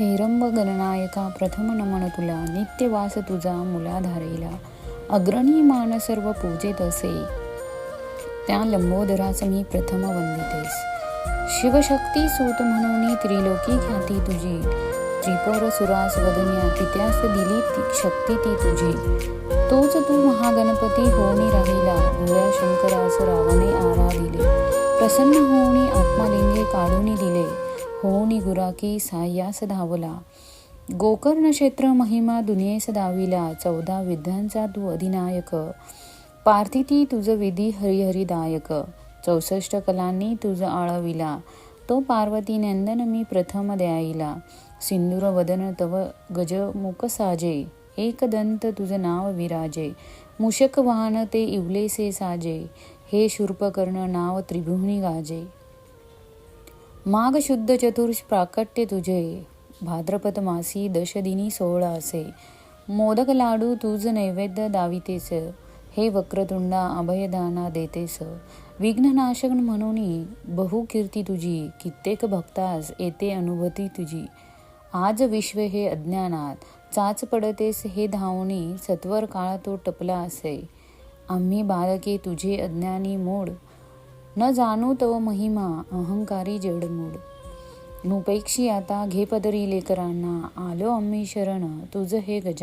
हेरंब गणनायका प्रथम नमन तुला नित्यवास तुझा मुलाधारेला अग्रणी मान सर्व पूजेत असे. त्या लंबोदरास मी प्रथम वंदितेस. शिवशक्ती सूत म्हणून त्रिलोकी ख्याती तुझी. त्रिपुर सुरास वदन्या पित्यास दिली ती शक्ती ती तुझी. तोच तू महागणपती होणी राहिला. भोळ्या शंकरास रावणे आराधिले. प्रसन्न होऊनी आत्मालिंगे काढूनी दिले. होऊनी गुराकी साह्यास धावला गोकर्ण क्षेत्र महिमा दुनियेस दाविला चौदा विद्यांचा तू अधिनायक. पार्थिती तुझ विधी हरिहरिदायक. चौसष्ट कलांनी तुझ आळविला. तो पार्वती नंदन मी प्रथम द्यायला. सिंदूर वदन तव गजमुख साजे. एकदंत तुझ नाव विराजे. मुशक वाहन ते इवलेसे साजे. हे शूर्पकर्ण नाव त्रिभुवनी गाजे. माघ शुद्ध चतुर्ष प्राकट्य तुझे. भाद्रपद मासी दशदिनी सोहळा असे मोदक लाडू तुझ नैवेद्य दावितेस. हे वक्रतुंडा अभयदाना देतेस. विघ्ननाशक म्हणून बहुकीर्ती तुझी. कित्येक भक्तास येते अनुभूती तुझी. आज विश्व हे अज्ञानात. चाच पडतेस हे धावणी सत्वर काळ तो टपला असे. आम्ही बालके तुझे अज्ञानी मोड न जाणू तव महिमा अहंकारी जडमूड नुपेक्षी आता घे पदरी लेकरांना आलो आम्ही शरण तुझं हे गजा